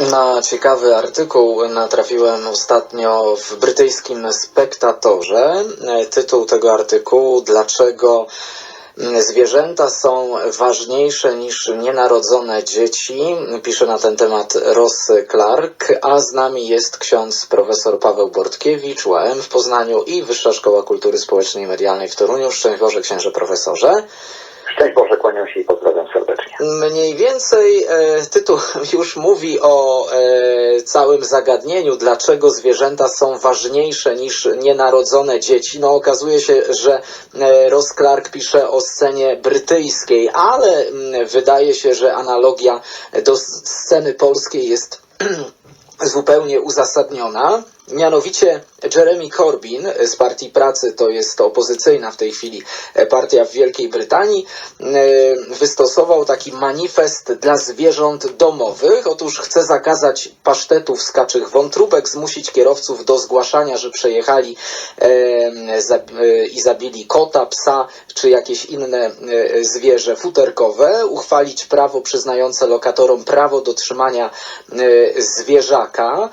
Na ciekawy artykuł natrafiłem ostatnio w brytyjskim Spektatorze. Tytuł tego artykułu Dlaczego zwierzęta są ważniejsze niż nienarodzone dzieci? Pisze na ten temat Ross Clark, a z nami jest ksiądz profesor Paweł Bortkiewicz, UAM w Poznaniu i Wyższa Szkoła Kultury Społecznej i Medialnej w Toruniu. Szczęść Boże, księże profesorze. Szczęść Boże, kłaniam się i pozdrawiam serdecznie. Mniej więcej e, tytuł już mówi o e, całym zagadnieniu, dlaczego zwierzęta są ważniejsze niż nienarodzone dzieci. No okazuje się, że e, Ross Clark pisze o scenie brytyjskiej, ale mm, wydaje się, że analogia do sceny polskiej jest zupełnie uzasadniona. Mianowicie Jeremy Corbyn z Partii Pracy, to jest opozycyjna w tej chwili e, partia w Wielkiej Brytanii, e, wystosował taki manifest dla zwierząt domowych. Otóż chce zakazać pasztetów z kaczych wątróbek, zmusić kierowców do zgłaszania, że przejechali e, i zabili kota, psa czy jakieś inne zwierzę futerkowe, uchwalić prawo przyznające lokatorom prawo do trzymania zwierzaka.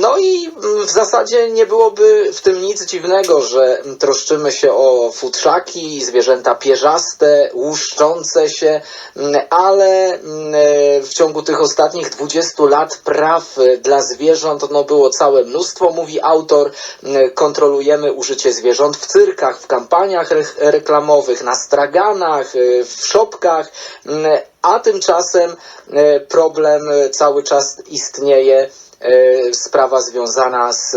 No i mm, w zasadzie nie byłoby w tym nic dziwnego, że mm, troszczymy się o futrzaki, zwierzęta pierzaste, łuszczące się, mm, ale mm, w ciągu tych ostatnich 20 lat praw dla zwierząt no, było całe mnóstwo, mówi autor. Mm, Kontrolujemy użycie zwierząt w cyrkach, w kampaniach re- reklamowych, na straganach, w szopkach, mm, a tymczasem e, problem cały czas istnieje sprawa związana z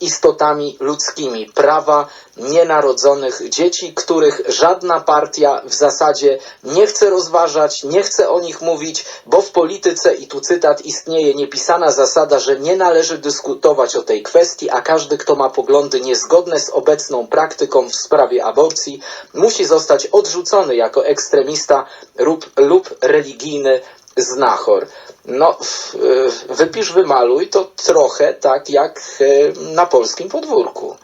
istotami ludzkimi, prawa nienarodzonych dzieci, których żadna partia w zasadzie nie chce rozważać, nie chce o nich mówić, bo w polityce, i tu cytat, istnieje niepisana zasada, że nie należy dyskutować o tej kwestii, a każdy, kto ma poglądy niezgodne z obecną praktyką w sprawie aborcji, musi zostać odrzucony jako ekstremista lub, lub religijny znachor. No, wypisz, wymaluj to trochę tak jak y, na polskim podwórku.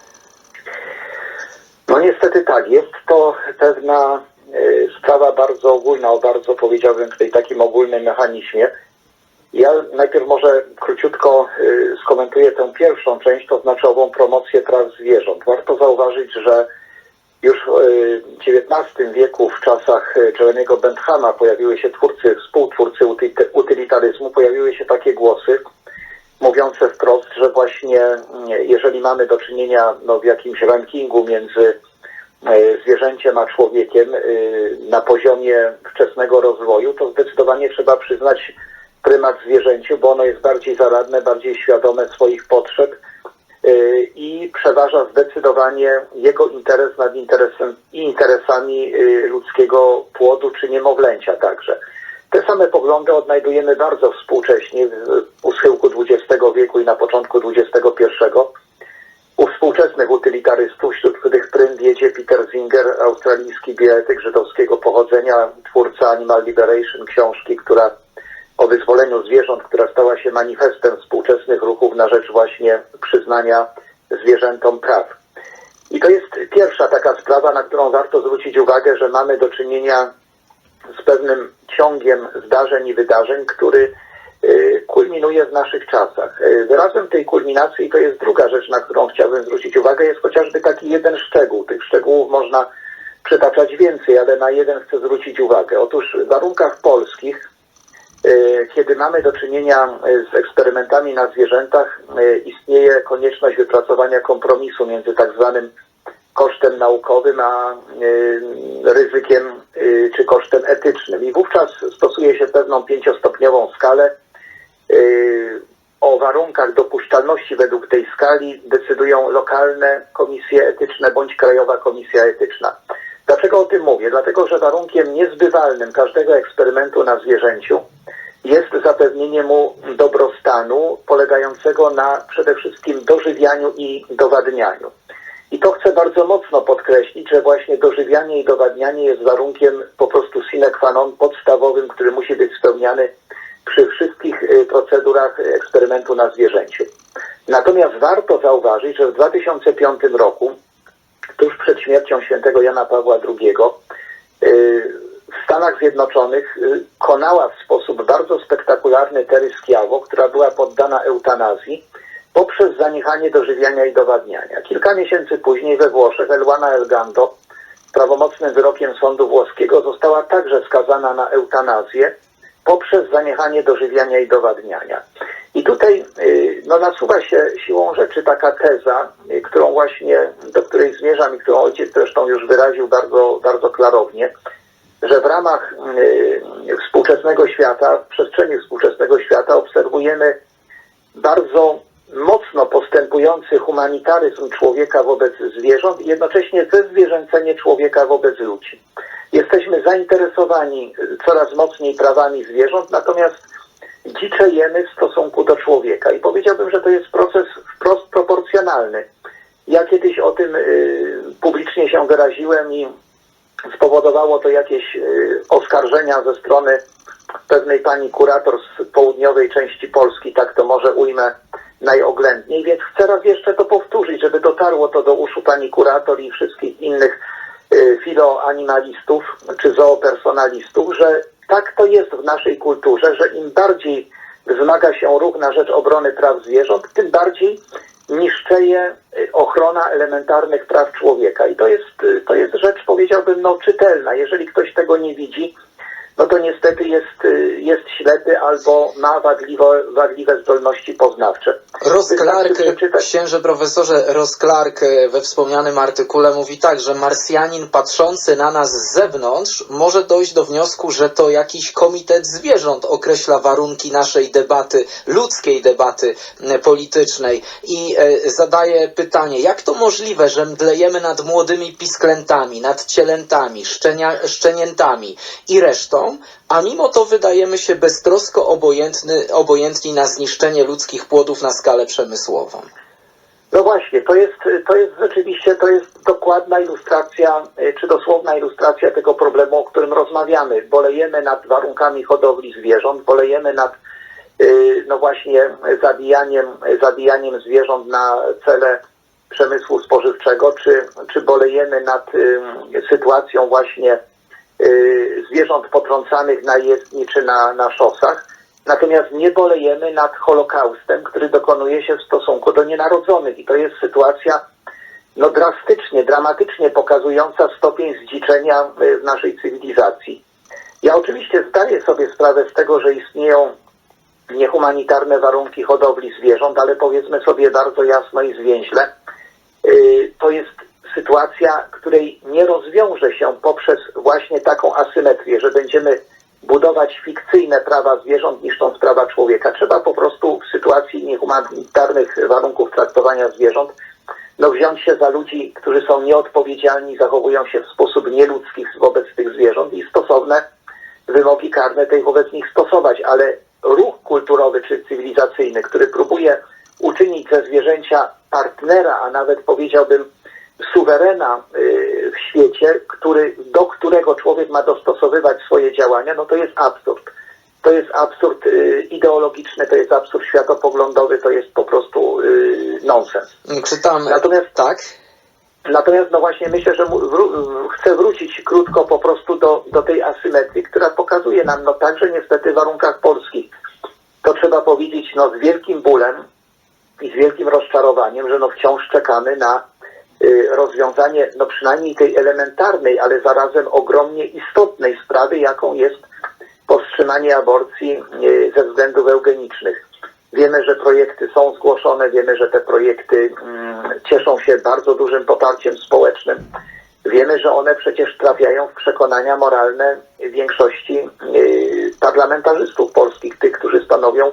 No niestety tak, jest to pewna e, sprawa bardzo ogólna, o bardzo powiedziałbym tutaj takim ogólnym mechanizmie. Ja najpierw może króciutko e, skomentuję tę pierwszą część, to znaczy ową promocję praw zwierząt. Warto zauważyć, że już w e, XIX wieku, w czasach e, Jeremiego Benthama pojawiły się twórcy, współtwórcy uty- utylitaryzmu, pojawiły się takie głosy, mówiące wprost, że właśnie mm, jeżeli mamy do czynienia no, w jakimś rankingu między e, zwierzęciem a człowiekiem na poziomie wczesnego rozwoju, to zdecydowanie trzeba przyznać prymat zwierzęciu, bo ono jest bardziej zaradne, bardziej świadome swoich potrzeb i przeważa zdecydowanie jego interes nad interesem i interesami y, ludzkiego płodu czy niemowlęcia także. Te same poglądy odnajdujemy bardzo współcześnie u schyłku XX wieku i na początku XXI. U współczesnych utylitarystów, wśród których prym wiedzie Peter Singer, australijski bioetyk żydowskiego pochodzenia, twórca Animal Liberation, książki, która o wyzwoleniu zwierząt, która stała się manifestem współczesnych ruchów na rzecz właśnie przyznania zwierzętom praw. I to jest pierwsza taka sprawa, na którą warto zwrócić uwagę, że mamy do czynienia z pewnym ciągiem zdarzeń i wydarzeń, który y, kulminuje w naszych czasach. Y, Wyrazem tej kulminacji, to jest druga rzecz, na którą chciałbym zwrócić uwagę, jest chociażby taki jeden szczegół. Tych szczegółów można przytaczać więcej, ale na jeden chcę zwrócić uwagę. Otóż w warunkach polskich, kiedy mamy do czynienia y, z eksperymentami na zwierzętach, y, istnieje konieczność wypracowania kompromisu między tak zwanym kosztem naukowym, a ryzykiem czy kosztem etycznym. I wówczas stosuje się pewną pięciostopniową skalę. O warunkach dopuszczalności według tej skali decydują lokalne komisje etyczne bądź Krajowa Komisja Etyczna. Dlaczego o tym mówię? Dlatego, że warunkiem niezbywalnym każdego eksperymentu na zwierzęciu jest zapewnienie mu dobrostanu polegającego na przede wszystkim dożywianiu i dowadnianiu. I to chcę bardzo mocno podkreślić, że właśnie dożywianie i dowadnianie jest warunkiem po prostu sine qua non podstawowym, który musi być spełniany przy wszystkich y, procedurach eksperymentu na zwierzęciu. Natomiast warto zauważyć, że w 2005 roku, tuż przed śmiercią świętego Jana Pawła II, y, w Stanach Zjednoczonych y, konała w sposób bardzo spektakularny Terry która była poddana eutanazji poprzez zaniechanie dożywiania i dowadniania. Kilka miesięcy później we Włoszech Elwana Elgando prawomocnym wyrokiem sądu włoskiego została także skazana na eutanazję poprzez zaniechanie dożywiania i dowadniania. I tutaj y, no, nasuwa się siłą rzeczy taka teza, y, którą właśnie, do której zmierzam i którą ojciec zresztą już wyraził bardzo, bardzo klarownie, że w ramach y, współczesnego świata, w przestrzeni współczesnego świata obserwujemy bardzo mocno postępujący humanitaryzm człowieka wobec zwierząt i jednocześnie zezwierzęcenie człowieka wobec ludzi. Jesteśmy zainteresowani coraz mocniej prawami zwierząt, natomiast dziczejemy w stosunku do człowieka. I powiedziałbym, że to jest proces wprost proporcjonalny. Ja kiedyś o tym y, publicznie się wyraziłem i spowodowało to jakieś y, oskarżenia ze strony pewnej pani kurator z południowej części Polski, tak to może ujmę najoględniej, więc chcę raz jeszcze to powtórzyć, żeby dotarło to do uszu pani kurator i wszystkich innych filoanimalistów czy zoopersonalistów, że tak to jest w naszej kulturze, że im bardziej wzmaga się ruch na rzecz obrony praw zwierząt, tym bardziej niszczeje y, ochrona elementarnych praw człowieka. I to jest, y, to jest rzecz, powiedziałbym, no, czytelna. Jeżeli ktoś tego nie widzi, no to niestety jest, y, jest ślepy albo ma wadliwe, wadliwe zdolności poznawcze. Ross Clark, przeczytać- księże profesorze Ross Clark e, we wspomnianym artykule mówi tak, że Marsjanin patrzący na nas z zewnątrz może dojść do wniosku, że to jakiś komitet zwierząt określa warunki naszej debaty, ludzkiej debaty politycznej i e, zadaje pytanie, jak to możliwe, że mdlejemy nad młodymi pisklętami, nad cielętami, szczenia, szczeniętami i resztą, a mimo to wydajemy się beztrosko obojętny, obojętni na zniszczenie ludzkich płodów na skalę przemysłową. No właśnie, to jest, to jest rzeczywiście, to jest dokładna ilustracja, y, czy dosłowna ilustracja tego problemu, o którym rozmawiamy. Bolejemy nad warunkami hodowli zwierząt, bolejemy nad, y, no właśnie, zabijaniem, zabijaniem zwierząt na cele przemysłu spożywczego, czy, czy bolejemy nad y, sytuacją właśnie zwierząt potrącanych na jezdni czy na, na szosach. Natomiast nie bolejemy nad Holokaustem, który dokonuje się w stosunku do nienarodzonych. I to jest sytuacja no, drastycznie, dramatycznie pokazująca stopień zdziczenia y, w naszej cywilizacji. Ja oczywiście zdaję sobie sprawę z tego, że istnieją niehumanitarne warunki hodowli zwierząt, ale powiedzmy sobie bardzo jasno i zwięźle, y, to jest sytuacja, której nie rozwiąże się poprzez właśnie taką asymetrię, że będziemy budować fikcyjne prawa zwierząt niszcząc prawa człowieka. Trzeba po prostu w sytuacji niehumanitarnych warunków traktowania zwierząt no wziąć się za ludzi, którzy są nieodpowiedzialni, zachowują się w sposób nieludzki wobec tych zwierząt i stosowne wymogi karne tej wobec nich stosować, ale ruch kulturowy czy cywilizacyjny, który próbuje uczynić ze zwierzęcia partnera, a nawet powiedziałbym suwerena y, w świecie, który, do którego człowiek ma dostosowywać swoje działania, no to jest absurd. To jest absurd y, ideologiczny, to jest absurd światopoglądowy, to jest po prostu y, nonsens. Czytam, Natomiast- tak, Natomiast no właśnie myślę, że wró- chcę wrócić krótko po prostu do, do tej asymetrii, która pokazuje nam no także niestety w warunkach polskich. To trzeba powiedzieć no z wielkim bólem i z wielkim rozczarowaniem, że no wciąż czekamy na rozwiązanie no przynajmniej tej elementarnej, ale zarazem ogromnie istotnej sprawy, jaką jest powstrzymanie aborcji y, ze względów eugenicznych. Wiemy, że projekty są zgłoszone, wiemy, że te projekty mm, cieszą się bardzo dużym poparciem społecznym. Wiemy, że one przecież trafiają w przekonania moralne większości y, parlamentarzystów polskich, tych, którzy stanowią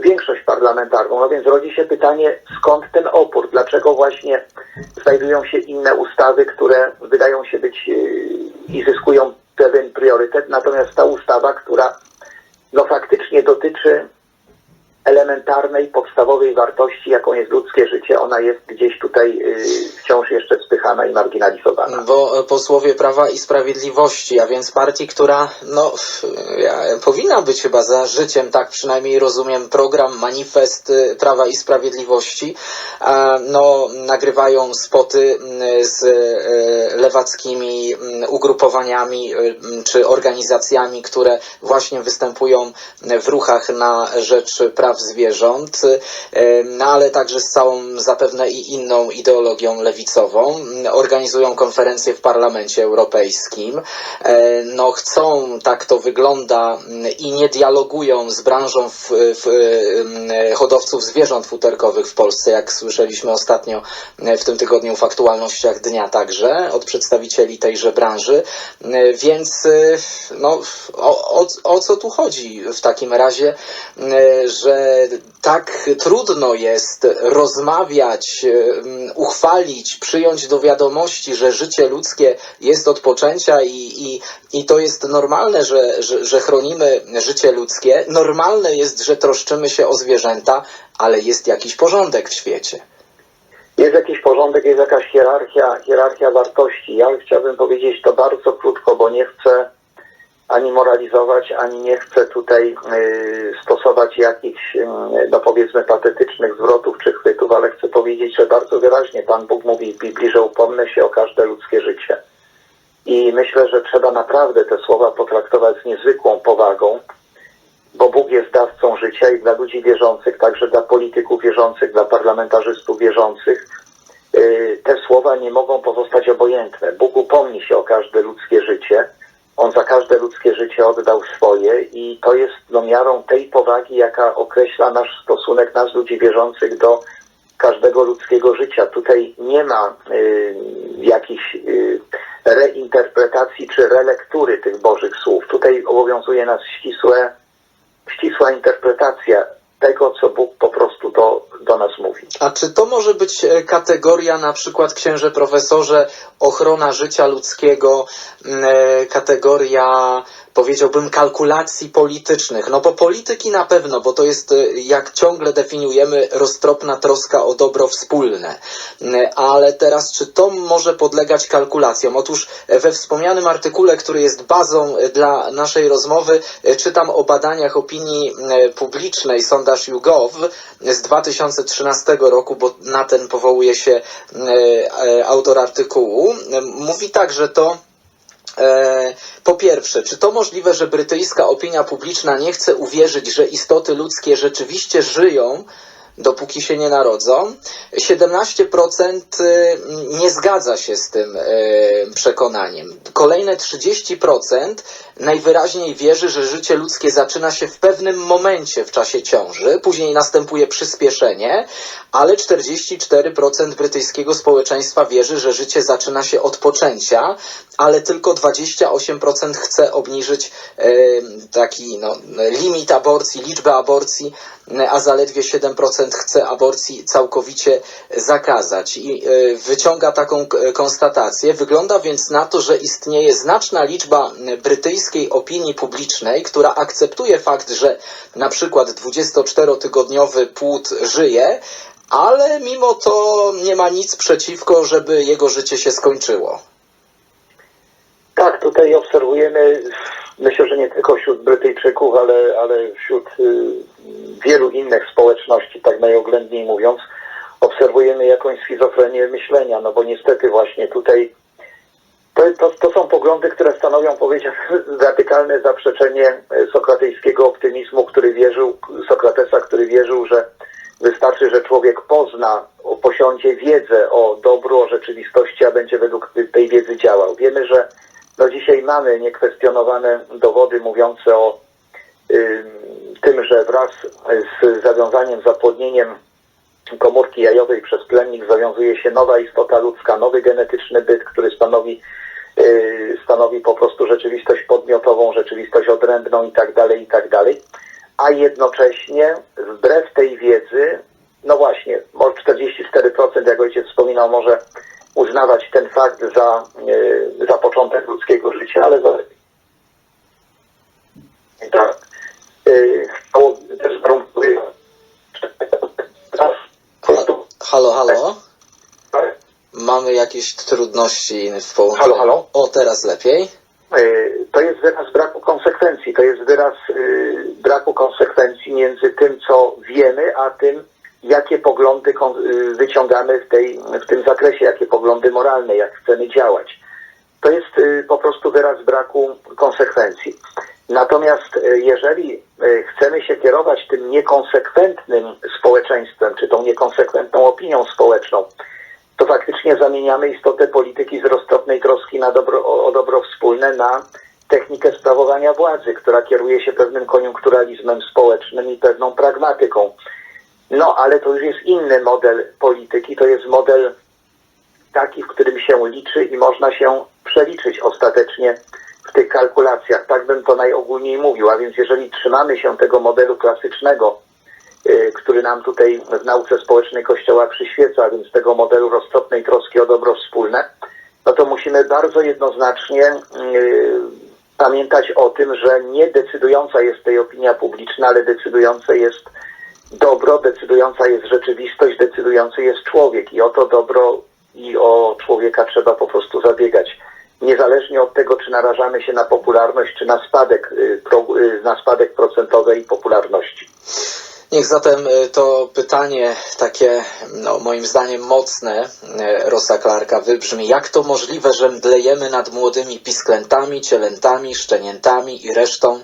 większość parlamentarną. No więc rodzi się pytanie, skąd ten opór? Dlaczego właśnie znajdują się inne ustawy, które wydają się być y, i zyskują pewien priorytet, natomiast ta ustawa, która no faktycznie dotyczy elementarnej, podstawowej wartości, jaką jest ludzkie życie, ona jest gdzieś tutaj y, wciąż jeszcze spychana i marginalizowana. Bo posłowie Prawa i Sprawiedliwości, a więc partii, która no, powinna być chyba za życiem, tak przynajmniej rozumiem program, manifest y, Prawa i Sprawiedliwości, no, nagrywają spoty mm, z y, lewackimi mm, ugrupowaniami y, mm, czy organizacjami, które właśnie występują w ruchach na rzecz praw zwierząt, y, no ale także z całą zapewne i inną ideologią lewicową. Organizują konferencje w Parlamencie Europejskim. E, No chcą, tak to wygląda, i nie dialogują z branżą w, w, mm, hodowców zwierząt futerkowych w Polsce, jak słyszeliśmy ostatnio e, w tym tygodniu w aktualnościach dnia także od przedstawicieli tejże branży. E, Więc no, o, o, o co tu chodzi w takim razie, że tak trudno jest rozmawiać, uchwalić, przyjąć do wiadomości, że życie ludzkie jest od poczęcia i, i, i to jest normalne, że, że, że chronimy życie ludzkie. Normalne jest, że troszczymy się o zwierzęta, ale jest jakiś porządek w świecie. Jest jakiś porządek, jest jakaś hierarchia, hierarchia wartości. Ja chciałbym powiedzieć to bardzo krótko, bo nie chcę ani moralizować, ani nie chcę tutaj y, stosować jakichś, y, no powiedzmy, patetycznych zwrotów czy chwytów, ale chcę powiedzieć, że bardzo wyraźnie Pan Bóg mówi w Biblii, że upomnę się o każde ludzkie życie. I myślę, że trzeba naprawdę te słowa potraktować z niezwykłą powagą, bo Bóg jest dawcą życia i dla ludzi wierzących, także dla polityków wierzących, dla parlamentarzystów wierzących, y, te słowa nie mogą pozostać obojętne. Bóg upomni się o każde ludzkie życie. On za każde ludzkie życie oddał swoje i to jest no, miarą tej powagi, jaka określa nasz stosunek nas, ludzi wierzących, do każdego ludzkiego życia. Tutaj nie ma y, jakichś y, reinterpretacji czy relektury tych Bożych słów. Tutaj obowiązuje nas ścisłe, ścisła interpretacja tego, co Bóg po prostu do, do nas mówi. A czy to może być e, kategoria, na przykład, księże profesorze, ochrona życia ludzkiego, e, kategoria, powiedziałbym, kalkulacji politycznych? No bo polityki na pewno, bo to jest, e, jak ciągle definiujemy, roztropna troska o dobro wspólne. Ale teraz, czy to może podlegać kalkulacjom? Otóż we wspomnianym artykule, który jest bazą dla naszej rozmowy, czytam o badaniach opinii publicznej, sondaż YouGov z 2013 roku, bo na ten powołuje się e, e, autor artykułu. Mówi tak, że to E, po pierwsze, czy to możliwe, że brytyjska opinia publiczna nie chce uwierzyć, że istoty ludzkie rzeczywiście żyją, dopóki się nie narodzą? 17% y, nie zgadza się z tym e, przekonaniem. Kolejne 30% najwyraźniej wierzy, że życie ludzkie zaczyna się w pewnym momencie w czasie ciąży, później następuje przyspieszenie, ale 44% brytyjskiego społeczeństwa wierzy, że życie zaczyna się od poczęcia, ale tylko 28% chce obniżyć e, taki no, limit aborcji, liczbę aborcji, a zaledwie 7% chce aborcji całkowicie zakazać. I e, wyciąga taką k- konstatację. Wygląda więc na to, że istnieje znaczna liczba brytyjskiej opinii publicznej, która akceptuje fakt, że na przykład 24-tygodniowy płód żyje, ale mimo to nie ma nic przeciwko, żeby jego życie się skończyło. Tak, tutaj obserwujemy, myślę, że nie tylko wśród Brytyjczyków, ale, ale wśród y, wielu innych społeczności, tak najoględniej mówiąc, obserwujemy jakąś schizofrenię myślenia, no bo niestety właśnie tutaj to, to, to są poglądy, które stanowią, powiedziałbym, radykalne zaprzeczenie sokratejskiego optymizmu, który wierzył, Sokratesa, który wierzył, że wystarczy, że człowiek pozna, posiądzie wiedzę o dobru, o rzeczywistości, a będzie według tej wiedzy działał. Wiemy, że no dzisiaj mamy niekwestionowane dowody mówiące o tym, że wraz z zawiązaniem, zapłodnieniem komórki jajowej przez plemnik zawiązuje się nowa istota ludzka, nowy genetyczny byt, który stanowi, yy, stanowi po prostu rzeczywistość podmiotową, rzeczywistość odrębną i tak dalej, i tak. A jednocześnie wbrew tej wiedzy, no właśnie, może 44%, jak ojciec wspominał, może uznawać ten fakt za, yy, za początek ludzkiego życia, ale za, tak, yy, to też warunkuje Halo, halo? Mamy jakieś trudności w połączeniu. Halo, halo? O, teraz lepiej. Y, To jest wyraz braku konsekwencji. To jest wyraz y, braku konsekwencji między tym, co wiemy, a tym, jakie poglądy y, wyciągamy w, tej, w tym zakresie, jakie poglądy moralne, jak chcemy działać. To jest po prostu wyraz braku konsekwencji. Natomiast y, jeżeli y, chcemy się kierować tym niekonsekwentnym społeczeństwem, czy tą niekonsekwentną opinią społeczną, to faktycznie zamieniamy istotę polityki z roztropnej troski na dobro, o dobro wspólne na technikę sprawowania władzy, która kieruje się pewnym koniunkturalizmem społecznym i pewną pragmatyką. No, ale to już jest inny model polityki, to jest model taki, w którym się liczy i można się przeliczyć ostatecznie w tych kalkulacjach. Tak bym to najogólniej mówił, a więc jeżeli trzymamy się tego modelu klasycznego, y, który nam tutaj w nauce społecznej Kościoła przyświeca, a więc tego modelu roztropnej troski o dobro wspólne, no to musimy bardzo jednoznacznie y, pamiętać o tym, że nie decydująca jest tej opinia publiczna, ale decydujące jest dobro, decydująca jest rzeczywistość, decydujący jest człowiek i o to dobro i o człowieka trzeba po prostu zabiegać. Niezależnie od tego, czy narażamy się na popularność, czy na spadek, y, y, na spadek procentowej popularności. Niech zatem y, to pytanie takie, no, moim zdaniem mocne, Rosa Clarka wybrzmi. Jak to możliwe, że mdlejemy nad młodymi pisklętami, cielętami, szczeniętami i resztą,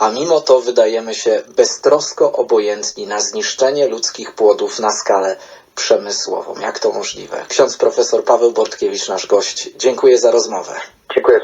a mimo to wydajemy się beztrosko obojętni na zniszczenie ludzkich płodów na skalę przemysłową? Jak to możliwe? Ksiądz profesor Paweł Bortkiewicz, nasz gość. Dziękuję za rozmowę. Dziękuję.